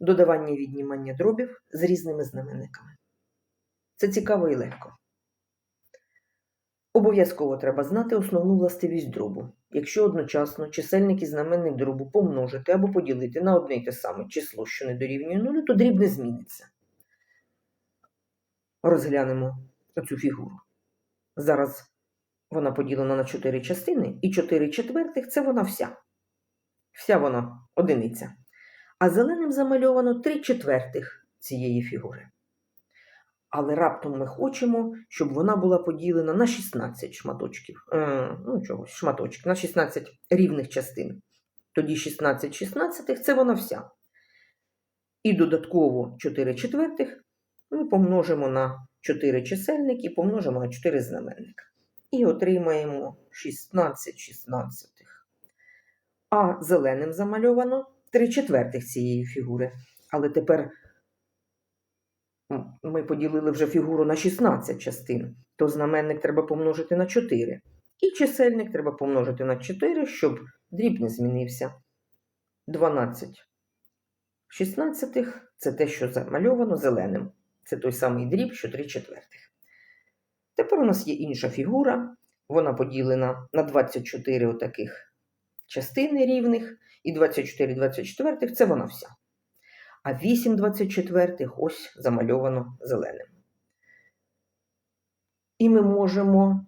Додавання і віднімання дробів з різними знаменниками. Це цікаво і легко. Обов'язково треба знати основну властивість дробу. Якщо одночасно чисельник і знаменник дробу помножити або поділити на одне й те саме число, що не дорівнює нулю, то дріб не зміниться. Розглянемо оцю фігуру. Зараз вона поділена на 4 частини, і 4 четвертих це вона вся. Вся вона одиниця. А зеленим замальовано 3 четвертих цієї фігури. Але раптом ми хочемо, щоб вона була поділена на 16 шматочків. Е, ну, чогось, шматочків, на 16 рівних частин. Тоді 16 шістнадцятих це вона вся. І додатково 4 четвертих ми помножимо на 4 чисельник і помножимо на 4 знаменника. І отримаємо 16 шістнадцятих. А зеленим замальовано 3 четвертих цієї фігури. Але тепер ми поділили вже фігуру на 16 частин, то знаменник треба помножити на 4. І чисельник треба помножити на 4, щоб дріб не змінився. 12 шістнадцятих це те, що замальовано зеленим. Це той самий дріб, що 3 четвертих. Тепер у нас є інша фігура. Вона поділена на 24 отаких частини рівних, і 24 24 це вона вся. А 8 24 ось замальовано зеленим. І ми можемо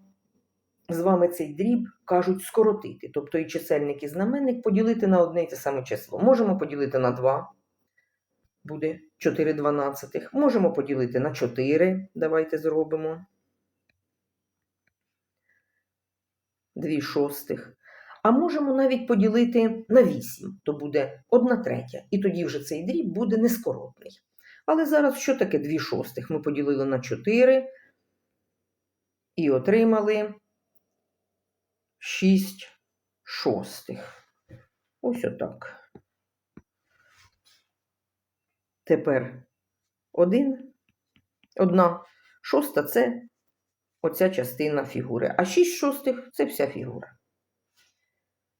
з вами цей дріб, кажуть, скоротити. Тобто і чисельник, і знаменник поділити на одне і те саме число. Можемо поділити на 2, буде 4 дванадцятих. Можемо поділити на 4. Давайте зробимо. 2 шостих. А можемо навіть поділити на 8, то буде 1 третя. І тоді вже цей дріб буде нескоротний. Але зараз що таке 2 шостих? Ми поділили на 4 і отримали 6 шостих. Ось отак. Тепер 1, 1 шоста це оця частина фігури. А 6 шостих це вся фігура.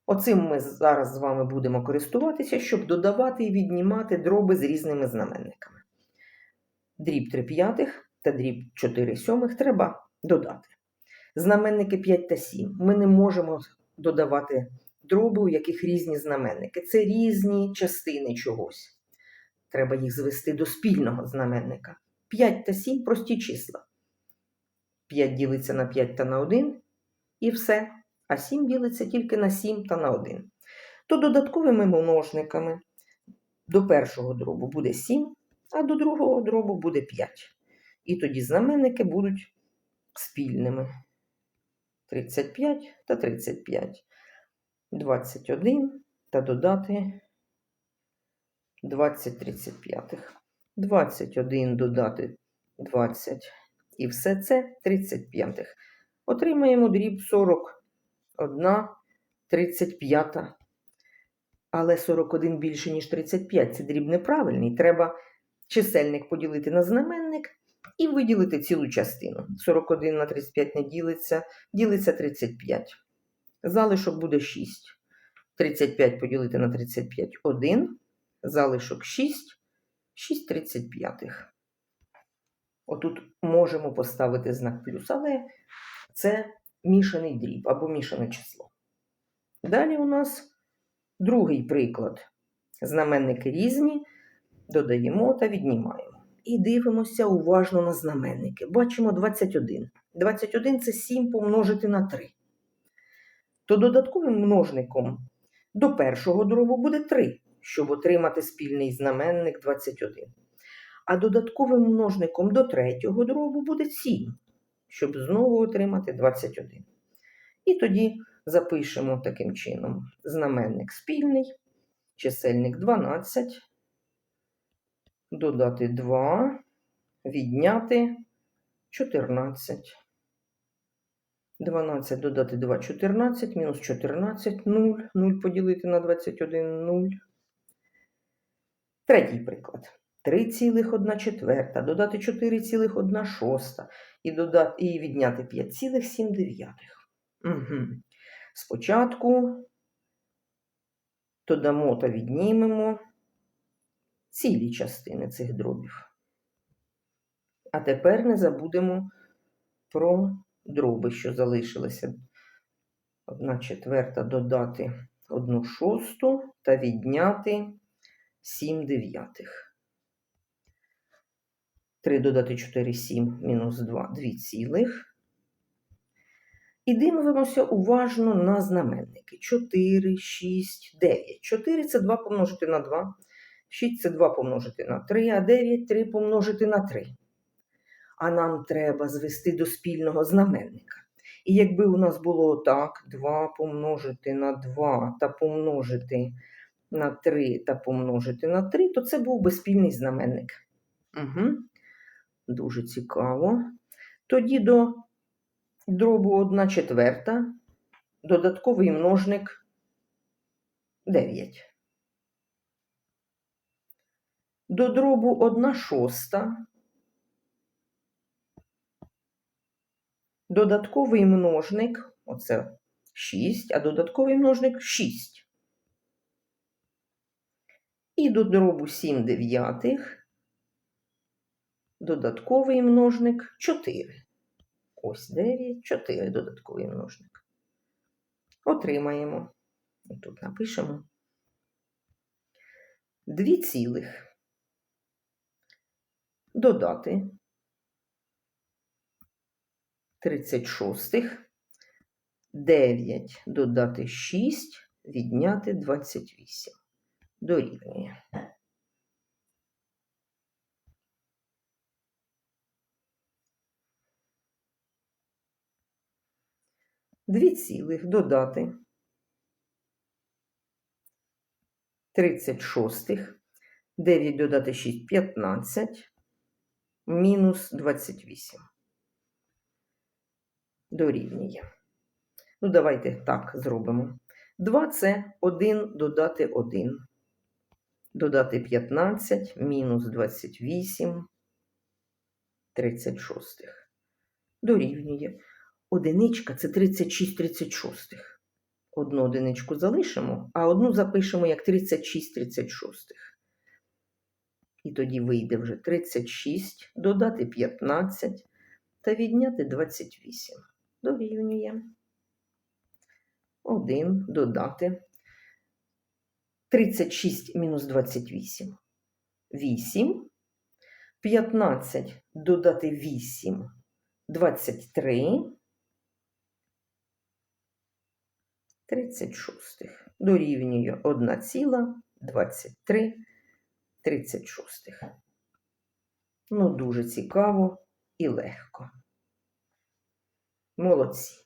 Оцим ми зараз з вами будемо користуватися, щоб додавати і віднімати дроби з різними знаменниками. Дріб 3 п'ятих та дріб 4 сьомих треба додати. Знаменники 5 та 7. Ми не можемо додавати дроби, у яких різні знаменники. Це різні частини чогось. Треба їх звести до спільного знаменника. 5 та 7 прості числа. 5 ділиться на 5 та на 1 і все. А 7 ділиться тільки на 7 та на 1. То додатковими множниками до першого дробу буде 7, а до другого дробу буде 5. І тоді знаменники будуть спільними. 35 та 35. 21 та додати 20 35. 21 додати 20. І все це 35. Отримаємо дріб 41 35. Але 41 більше, ніж 35. Це дріб неправильний. Треба чисельник поділити на знаменник і виділити цілу частину. 41 на 35 не ділиться, ділиться 35. Залишок буде 6. 35 поділити на 35 1. Залишок 6. 6 35. Отут можемо поставити знак плюс, але це мішаний дріб або мішане число. Далі у нас другий приклад. Знаменники різні, додаємо та віднімаємо. І дивимося уважно на знаменники. Бачимо 21. 21 це 7 помножити на 3. То додатковим множником до першого дробу буде 3, щоб отримати спільний знаменник 21. А додатковим множником до третього дробу буде 7, щоб знову отримати 21. І тоді запишемо таким чином знаменник спільний, чисельник 12, додати 2, відняти 14. 12 додати 2 14, мінус 14 0, 0 поділити на 21 0. Третій приклад. 3,1 четверта, додати 4,1 і, додати, і відняти 5,7. Угу. Спочатку додамо та віднімемо цілі частини цих дробів. А тепер не забудемо про дроби, що залишилися. Одна четверта додати одну шосту та відняти 7 дев'ятих. 3 додати 4, 7, мінус 2, 2 цілих. І дивимося уважно на знаменники. 4, 6, 9. 4 це 2 помножити на 2. 6 це 2 помножити на 3, а 9 3 помножити на 3. А нам треба звести до спільного знаменника. І якби у нас було так, 2 помножити на 2 та помножити на 3 та помножити на 3, то це був би спільний знаменник. Угу. Дуже цікаво. Тоді до дробу 1 четверта, додатковий множник 9. До дробу 1 шоста, додатковий множник, оце 6, а додатковий множник 6. І до дробу 7 дев'ятих, додатковий множник 4. Ось 9, 4 додатковий множник. Отримаємо. І тут напишемо 2 цілих. Додати 36, 9 додати 6, відняти 28. Дорівнює. Дві цілих додати 36, 9 додати 6, 15, мінус 28. Дорівнює. Ну, давайте так зробимо. 2 це 1 додати 1. Додати 15, мінус 28, 36. Дорівнює. Одиничка це 36 36. Одну одиничку залишимо, а одну запишемо як 36 36. І тоді вийде вже 36, додати 15 та відняти 28. Дорівнює. 1 додати 36 мінус 28. 8. 15 додати 8. 23. 36. Дорівнює 1,23 36. Ну, дуже цікаво і легко. Молодці.